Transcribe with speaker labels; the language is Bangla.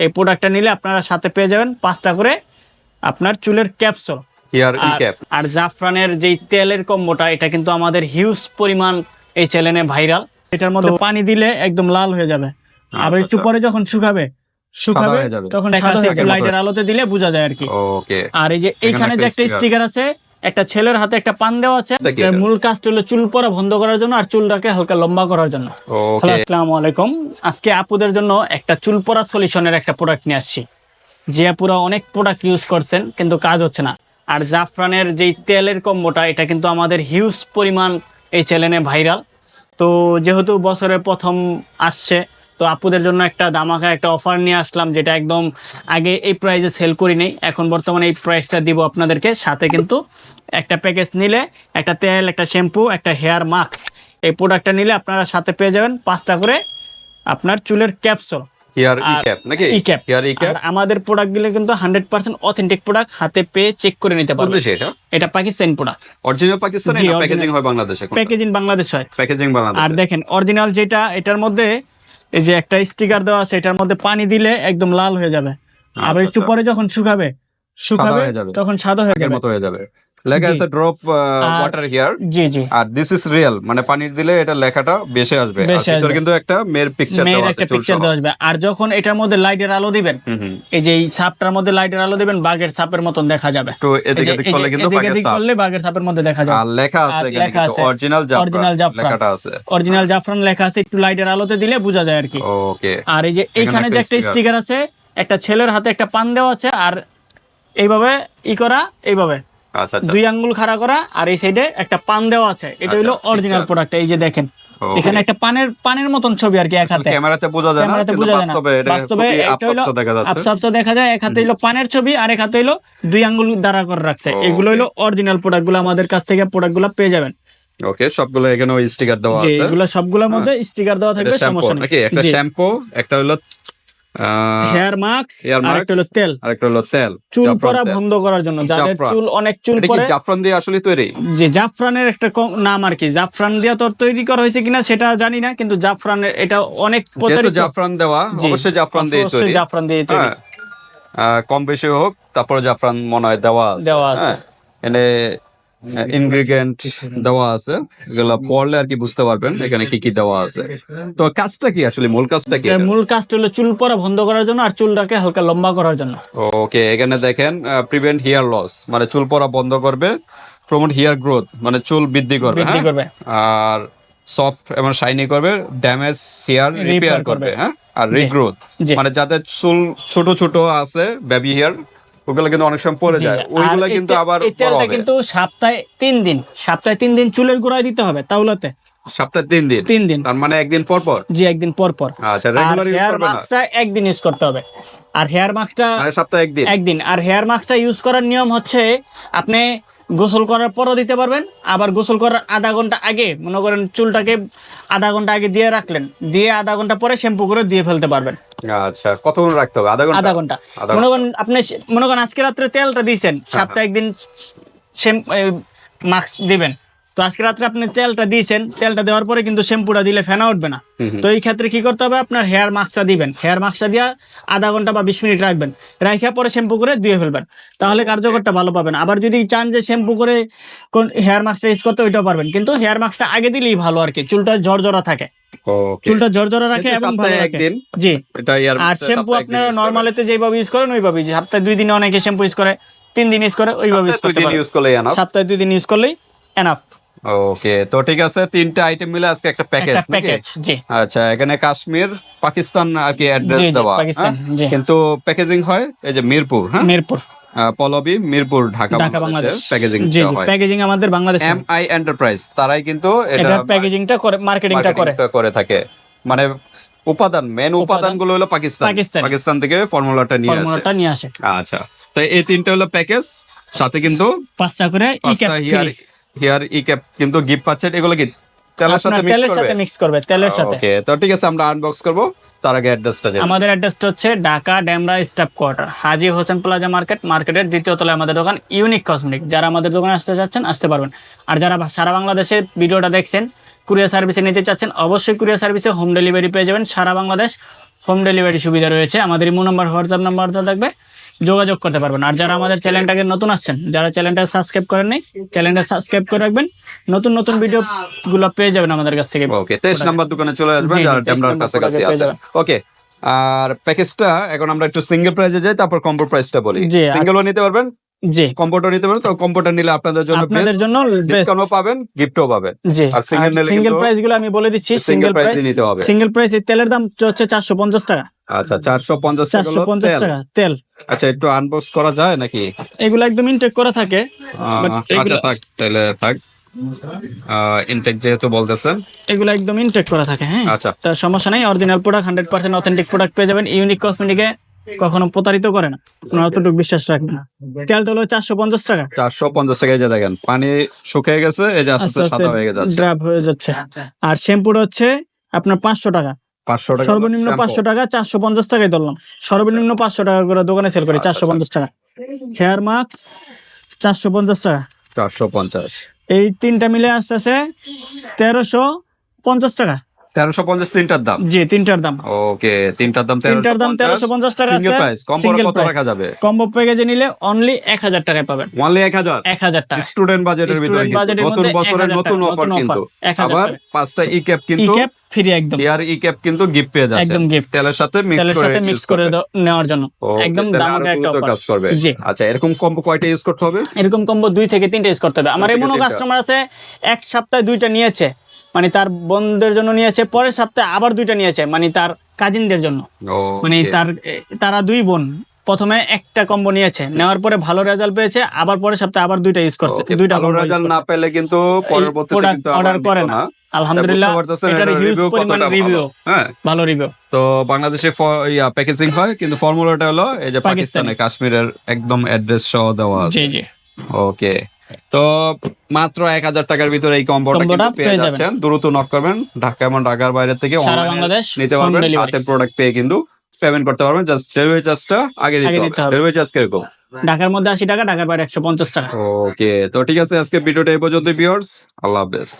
Speaker 1: এই প্রোডাক্টটা নিলে আপনারা সাথে পেয়ে যাবেন পাঁচটা করে আপনার চুলের ক্যাপসুল আর- জাফরানের যেই তেলের কম্বোটা এটা কিন্তু আমাদের হিউজ পরিমাণ এই চ্যানেলে ভাইরাল এটার মধ্যে পানি দিলে একদম লাল হয়ে যাবে। আবার একটু
Speaker 2: আচ্ছা।
Speaker 1: পরে যখন শুকাবে শুকাবে তখন লাইটের আলোতে দিলে বোঝা যায় আর কি।
Speaker 2: ওকে
Speaker 1: আর এই যে এইখানে যে
Speaker 2: একটা
Speaker 1: স্টিকার আছে একটা ছেলের হাতে একটা পান দেওয়া আছে।
Speaker 2: এটা?
Speaker 1: মূল কাজটা হলো চুল পরা বন্ধ করার জন্য আর চুলটাকে হালকা লম্বা করার জন্য।
Speaker 2: ওকে
Speaker 1: আসসালামু আলাইকুম। আজকে আপুদের জন্য একটা চুল পরা সলিউশনের একটা প্রোডাক্ট নিয়ে আসছি। যে আপুরা অনেক প্রোডাক্ট ইউজ করছেন কিন্তু কাজ হচ্ছে না। আর জাফরানের যেই তেলের কম্বোটা এটা কিন্তু আমাদের হিউজ পরিমাণ এই চ্যানেলে ভাইরাল তো যেহেতু বছরের প্রথম আসছে তো আপুদের জন্য একটা দামাকা একটা অফার নিয়ে আসলাম যেটা একদম আগে এই প্রাইসে সেল করি নেই এখন বর্তমানে এই প্রাইসটা দিব আপনাদেরকে। সাথে কিন্তু একটা প্যাকেজ নিলে একটা তেল একটা শ্যাম্পু একটা হেয়ার মাস্ক এই প্রোডাক্টটা নিলে আপনারা সাথে পেয়ে যাবেন পাঁচটা করে আপনার চুলের ক্যাপসুল আমাদের প্রোডাক্টগুলো কিন্তু হান্ড্রেড পার্সেন্ট অথেন্টিক প্রোডাক্ট হাতে পেয়ে চেক করে নিতে পারবেন।
Speaker 2: দেশে এটা?
Speaker 1: পাকিস্তানি প্রোডাক্ট
Speaker 2: অরিজিনাল পাকিস্তানি
Speaker 1: জি,
Speaker 2: প্যাকেজিং হয় বাংলাদেশে
Speaker 1: প্যাকেজিং বাংলাদেশ হয়।
Speaker 2: প্যাকেজিং
Speaker 1: আর দেখেন অরিজিনাল যেটা এটার মধ্যে এই যে একটা স্টিকার দেওয়া আছে এটার মধ্যে পানি দিলে একদম লাল হয়ে যাবে আবার একটু
Speaker 2: আচ্ছা।
Speaker 1: পরে যখন শুকাবে শুকাবে
Speaker 2: হয়ে যাবে।
Speaker 1: তখন সাদা হয়ে যাবে
Speaker 2: লেখা আছে ড্রপ ওয়াটার হিয়ার
Speaker 1: জি জি।
Speaker 2: আর দিস ইজ রিয়েল মানে পানির দিলে এটা লেখাটা বেশে আসবে। ভিতরে কিন্তু একটা মেয়ের পিকচার দেওয়া আছে
Speaker 1: একটা পিকচার দেওয়া আসবে। আর যখন এটার মধ্যে লাইটের আলো দিবেন এই যে এই ছাপটার মধ্যে লাইটের আলো দিবেন বাঘের ছাপের মতন দেখা যাবে।
Speaker 2: তো এদিকে
Speaker 1: যে
Speaker 2: করলে কিন্তু পাকের সাপ।
Speaker 1: করলে বাঘের ছাপের মধ্যে দেখা যাবে।
Speaker 2: আর লেখা আছে এখানে
Speaker 1: লেখা আছে।
Speaker 2: অরিজিনাল জাফরান। লেখাটা আছে।
Speaker 1: অরিজিনাল জাফরান লেখা আছে একটু লাইটের আলোতে দিলে বোঝা যায় আর কি
Speaker 2: ওকে
Speaker 1: আর এই যে এইখানে
Speaker 2: একটা
Speaker 1: যে একটা স্টিকার আছে একটা ছেলের হাতে একটা পান দেওয়া আছে আর এইভাবে ই করা এইভাবে। দুই আঙ্গুল খাড়া করা আর এই সাইডে একটা পান দেওয়া আছে। এটা হলো
Speaker 2: আচ্ছা,
Speaker 1: অরিজিনাল প্রোডাক্ট এই যে দেখেন। এখানে একটা পানের পানের মতন ছবি আর কি এক হাতে।
Speaker 2: ক্যামেরাতে বোঝা যায় না বাস্তবে এটা
Speaker 1: হলো
Speaker 2: দেখা যাচ্ছে।
Speaker 1: আফসা দেখা যায় এক হাতে হলো পানের ছবি আর এক হাতে হলো দুই আঙ্গুল দ্বারা করে রাখছে। এগুলো হলো অরিজিনাল প্রোডাক্টগুলো আমাদের কাছ থেকে প্রোডাক্টগুলো পেয়ে যাবেন।
Speaker 2: ওকে সবগুলো এখানে স্টিকার দেওয়া আছে।
Speaker 1: এগুলো সবগুলোর মধ্যে স্টিকার দেওয়া থাকবে সমস্যা নেই।
Speaker 2: একটা শ্যাম্পু একটা হলো
Speaker 1: হেয়ার মাস্ক
Speaker 2: hair
Speaker 1: আর একটা
Speaker 2: mask,
Speaker 1: হলো তেল
Speaker 2: আর একটা হলো তেল
Speaker 1: চুল
Speaker 2: তেল।
Speaker 1: বন্ধ করার জন্য যাদের চুল অনেক চুল পরে
Speaker 2: জাফরান দিয়ে আসলে তৈরি
Speaker 1: যে জাফরানের একটা নাম আর কি জাফরান দিয়ে তো তৈরি করা হয়েছে কিনা সেটা জানি না কিন্তু জাফরানের এটা অনেক প্রচারিত
Speaker 2: জাফরান দেওয়া অবশ্যই জাফরান দিয়ে তৈরি
Speaker 1: জাফরান দিয়ে তৈরি
Speaker 2: হ্যাঁ। কম বেশি হোক তারপরে জাফরান মনে হয় দেওয়া আছে
Speaker 1: দেওয়া আছে।
Speaker 2: হ্যাঁ। এনে ইনগ্রিডিয়েন্ট দেওয়া আছে। এগুলো পড়লে আর কি বুঝতে পারবেন এখানে কি কি দেওয়া আছে। তো কাজটা কি আসলে? মূল কাজটা কি?
Speaker 1: মূল কাজটা হলো চুল পড়া বন্ধ করার জন্য আর চুলটাকে হালকা লম্বা করার জন্য।
Speaker 2: ওকে এখানে দেখেন প্রিভেন্ট হেয়ার লস মানে চুল পড়া বন্ধ করবে প্রমোট হেয়ার গ্রোথ মানে চুল বৃদ্ধি করবে
Speaker 1: বৃদ্ধি
Speaker 2: হ্যাঁ?
Speaker 1: করবে।
Speaker 2: আর সফট এবং শাইনি করবে ড্যামেজ হেয়ার রিপেয়ার।
Speaker 1: করবে
Speaker 2: হ্যাঁ? আর রিগ্রোথ মানে যাদের চুল ছোট ছোট আছে বেবি হেয়ার ওগুলো কিন্তু অনেক সময় পড়ে যায়। ওইগুলো কিন্তু আবার
Speaker 1: তেলটা কিন্তু সপ্তাহে তিন দিন সপ্তাহে তিন দিন চুলের গোড়ায় দিতে হবে তাওলাতে।
Speaker 2: সপ্তাহে তিন দিন?
Speaker 1: তিন দিন।
Speaker 2: তার মানে একদিন পর পর?
Speaker 1: জি একদিন পর পর।
Speaker 2: আচ্ছা রেগুলার ইউজ করবে না?
Speaker 1: একদিন ইউজ করতে হবে। আর হেয়ার মাস্কটা
Speaker 2: মানে সপ্তাহে একদিন?
Speaker 1: একদিন। আর হেয়ার মাস্কটা ইউজ করার নিয়ম হচ্ছে আপনি গোসল করার পরও দিতে পারবেন আবার গোসল করার আধা ঘণ্টা আগে মনে করেন চুলটাকে আধা ঘণ্টা আগে দিয়ে রাখলেন দিয়ে আধা ঘণ্টা পরে শ্যাম্পু করে দিয়ে ফেলতে পারবেন।
Speaker 2: আচ্ছা কতক্ষণ রাখতে হবে? আধা ঘণ্টা?
Speaker 1: আধা
Speaker 2: ঘণ্টা।
Speaker 1: মনে করেন আপনি মনে করেন আজকে রাত্রে তেলটা দিয়েছেন
Speaker 2: হ্যাঁ,
Speaker 1: সপ্তাহে একদিন মাস্ক দিবেন তো আজকে রাত্রে আপনি তেলটা দিয়েছেন তেলটা দেওয়ার পরে কিন্তু শ্যাম্পুটা দিলে ফেনা উঠবে না। তো এই ক্ষেত্রে কি করতে হবে? আপনার হেয়ার মাস্কটা দিবেন। হেয়ার মাস্কটা দিয়ে আধা ঘণ্টা বা বিশ মিনিট রাখবেন। রাখা পরে শ্যাম্পু করে ধুয়ে ফেলবেন। তাহলে কার্যকরটা ভালো পাবেন। আবার যদি চান যে শ্যাম্পু করে কোন হেয়ার মাস্কটা ইউজ করতে ওইটাও পারবেন। কিন্তু হেয়ার মাস্কটা আগে দিলেই ভালো আর কি। চুলটা ঝরঝরা থাকে। চুলটা ঝরঝরা রাখে এবং ভালো রাখে। জি। আর শ্যাম্পু আপনারা নর্মালিতে যেভাবে ইউজ করেন ওইভাবে সপ্তাহে দুই দিনে অনেকে শ্যাম্পু ইউজ করে তিন দিন ইউজ করে ওইভাবে ইউজ করতে পারেন। সপ্তাহে দুই দিন ইউজ করলেই এনাফ
Speaker 2: ওকে তো ঠিক আছে তিনটা আইটেম মিলে আজকে একটা প্যাকেজ
Speaker 1: প্যাকেজ জি।
Speaker 2: আচ্ছা এখানে কাশ্মীর পাকিস্তান আর কি অ্যাড্রেস দেওয়া হ্যাঁ? কিন্তু প্যাকেজিং হয় এই যে মিরপুর হ্যাঁ?
Speaker 1: মিরপুর।
Speaker 2: আহ, পল্লবী মিরপুর ঢাকা
Speaker 1: বাংলাদেশ।
Speaker 2: প্যাকেজিং
Speaker 1: জি জি প্যাকেজিং আমাদের বাংলাদেশ
Speaker 2: এম আই এন্টারপ্রাইজ তারাই কিন্তু এটা
Speaker 1: প্যাকেজিংটা করে মার্কেটিংটা করে।
Speaker 2: করে থাকে। মানে উপাদান মেন উপাদানগুলো হলো পাকিস্তান।
Speaker 1: পাকিস্তানি।
Speaker 2: থেকে ফর্মুলাটা নিয়ে আসে।
Speaker 1: ফর্মুলাটা নিয়ে আসে।
Speaker 2: আচ্ছা তো এই তিনটা হলো প্যাকেজ সাথে কিন্তু
Speaker 1: পাঁচটা করে ই ক্যাপ
Speaker 2: পাঁচটা হিয়ার ই ক্যাপ কিন্তু গিফট পাচ্ছেন। এগুলো কি তেলের সাথে মিক্স
Speaker 1: তেলের সাথে মিক্স করবে তেলের সাথে।
Speaker 2: ওকে তো ঠিক আছে আমরা আনবক্স করব। তার আগে অ্যাড্রেসটা জানি
Speaker 1: আমাদের অ্যাড্রেসটা হচ্ছে Dhaka Demra staff quarter Haji Hossain plaza market মার্কেটের দ্বিতীয় তলায় আমাদের দোকান ইউনিক কসমেটিক যারা আমাদের দোকানে আসতে চাচ্ছেন আসতে পারবেন। আর যারা সারা বাংলাদেশে ভিডিওটা দেখছেন কুরিয়ার সার্ভিসে নিতে চাচ্ছেন অবশ্যই কুরিয়ার সার্ভিসে হোম ডেলিভারি পেয়ে যাবেন। সারা বাংলাদেশ হোম ডেলিভারি সুবিধা রয়েছে। আমাদের ইমো নাম্বার হোয়াটসঅ্যাপ নাম্বার থাকবে। যোগাযোগ করতে পারবেন। আর যারা আমাদের চ্যানেলটাকে নতুন আসছেন যারা চ্যানেলটা সাবস্ক্রাইব করেন নাই চ্যানেলটা সাবস্ক্রাইব করে রাখবেন। নতুন নতুন ভিডিও গুলো পেয়ে যাবেন আমাদের কাছ থেকে।
Speaker 2: ওকে তেইশ নাম্বার দোকানে চলে আসবেন যারা
Speaker 1: 23
Speaker 2: ডেমরার
Speaker 1: নাম্বার
Speaker 2: কাছাকাছি
Speaker 1: দোকানে
Speaker 2: আছে ওকে আর প্যাকেজটা এখন আমরা একটু সিঙ্গেল প্রাইজে যাই তারপর কম্বো প্রাইসটা বলি। সিঙ্গেলও নিতে পারবেন
Speaker 1: জি।
Speaker 2: কম্বোটা নিতে পারবেন তো কম্বোটা নিলে আপনাদের জন্য
Speaker 1: আপনাদের জন্য বেস্ট
Speaker 2: ডিসকাউন্টও পাবেন গিফটও পাবেন।
Speaker 1: জি
Speaker 2: আর single নিলে
Speaker 1: সিঙ্গেল প্রাইসগুলো আমি বলে দিচ্ছি
Speaker 2: সিঙ্গেল
Speaker 1: সিঙ্গেল প্রাইস
Speaker 2: নিতে হবে।
Speaker 1: সিঙ্গেল প্রাইস তেলের দাম হচ্ছে চারশো পঞ্চাশ টাকা।
Speaker 2: আচ্ছা চারশো পঞ্চাশ টাকা
Speaker 1: চারশো
Speaker 2: হলো
Speaker 1: পঞ্চাশ
Speaker 2: তেল।
Speaker 1: টাকা তেল।
Speaker 2: আচ্ছা একটু আনবক্স করা যায় নাকি?
Speaker 1: এগুলো একদম ইনটেক করা থাকে
Speaker 2: আহ, আচ্ছা থাক তাহলে থাক। ইনটেক যেহেতু বলতেছেন
Speaker 1: এগুলো একদম ইনটেক করা থাকে হ্যাঁ।
Speaker 2: আচ্ছা।
Speaker 1: তার সমস্যা নেই original product hundred percent authentic product পেয়ে যাবেন। ইউনিক কসমেটিকে কখনো প্রতারিত করে না আপনারা অতটুকু বিশ্বাস রাখবেন না। তেলটা হলো চারশো পঞ্চাশ টাকা।
Speaker 2: চারশো পঞ্চাশ টাকায় যে দেখেন পানি শুকিয়ে গেছে এই যে আস্তে
Speaker 1: আস্তে
Speaker 2: আস্তে
Speaker 1: আস্তে
Speaker 2: সাদা হয়ে যাচ্ছে
Speaker 1: ড্রাপ হয়ে যাচ্ছে। আর শ্যাম্পুটা হচ্ছে আপনার পাঁচশো টাকা।
Speaker 2: পাঁচশো টাকা
Speaker 1: সর্বনিম্ন পাঁচশো টাকা চারশো পঞ্চাশ টাকায় ধরলাম। সর্বনিম্ন পাঁচশো টাকা করে দোকানে সেল করি চারশো পঞ্চাশ টাকা। হেয়ার মাস্ক চারশো পঞ্চাশ টাকা।
Speaker 2: চারশো পঞ্চাশ।
Speaker 1: এই তিনটা মিলে আসতেছে তেরোশো পঞ্চাশ টাকা।
Speaker 2: তেরোশো পঞ্চাশ তিনটার দাম?
Speaker 1: জি তিনটার দাম।
Speaker 2: ওকে তিনটার দাম
Speaker 1: তিনটার দাম তেরোশো পঞ্চাশ টাকা
Speaker 2: সিঙ্গেল প্রাইস কম কত রাখা যাবে?
Speaker 1: কম্বো প্যাকেজে নিলে অনলি এক হাজার টাকায় পাবেন।
Speaker 2: ওয়ানলি এক হাজার?
Speaker 1: এক হাজার টাকা
Speaker 2: স্টুডেন্ট বাজেটের ভিতরে নতুন বছরের নতুন অফার কিন্তু। আবার পাঁচটা ই ক্যাপ কিন্তু
Speaker 1: ফ্রি একদম।
Speaker 2: ইয়ার ই ক্যাপ কিন্তু গিফট পেয়ে যাচ্ছে।
Speaker 1: একদম gift।
Speaker 2: তেলের সাথে মিক্স করে
Speaker 1: সাথে মিক্স করে নেওয়ার জন্য। একদম দামাকা একটা।
Speaker 2: কাজ করবে। আচ্ছা এরকম কম্বো কয়টা ইউজ করতে হবে?
Speaker 1: এরকম কম্বো দুই থেকে তিনটা ইউজ করতে হবে। আমার এমনও কাস্টমার আছে এক সপ্তাহে দুইটা নিয়েছে। মানে তার বোনদের জন্য নিয়েছে পরের সপ্তাহে আবার দুইটা নিয়েছে মানে তার কাজিনদের জন্য। মানে তার তারা দুই বোন প্রথমে একটা কম্বো নিয়েছে নেওয়ার পরে ভালো রেজাল্ট পেয়েছে আবার পরের সপ্তাহে আবার দুইটা ইউজ করছে দুইটা
Speaker 2: ভালো রেজাল্ট না পেলে কিন্তু পরবর্তীতে কিন্তু আবার
Speaker 1: করে না।
Speaker 2: না।
Speaker 1: আলহামদুলিল্লাহ এটার হিউজ পরিমাণ রিভিউ।
Speaker 2: হ্যাঁ।
Speaker 1: ভালো রিভিউ
Speaker 2: তো বাংলাদেশে ইয়া প্যাকেজিং হয় কিন্তু ফর্মুলাটা হলো এই যে পাকিস্তানে। কাশ্মীরের একদম অ্যাড্রেস সহ দেওয়া আছে।
Speaker 1: জি জি।
Speaker 2: ওকে তো মাত্র এক হাজার টাকার ভিতরে এই কম্বোটা পেয়ে যাচ্ছেন। দ্রুত নক করবেন। ঢাকা এবং ঢাকার বাইরে থেকে নিতে পারবেন।
Speaker 1: হাতের
Speaker 2: হাতে প্রোডাক্ট পেয়ে কিন্তু পেমেন্ট করতে পারবেন। জাস্ট ডেলিভারি চার্জটা আগে দিতে
Speaker 1: হবে।
Speaker 2: ডেলিভারি চার্জ কীরকম?
Speaker 1: ঢাকার মধ্যে আশি টাকা ঢাকার বাইরে একশো পঞ্চাশ টাকা।
Speaker 2: ওকে তো ঠিক আছে। আজকে ভিডিওটা এই পর্যন্ত ভিউয়ার্স আল্লাহ হাফেজ।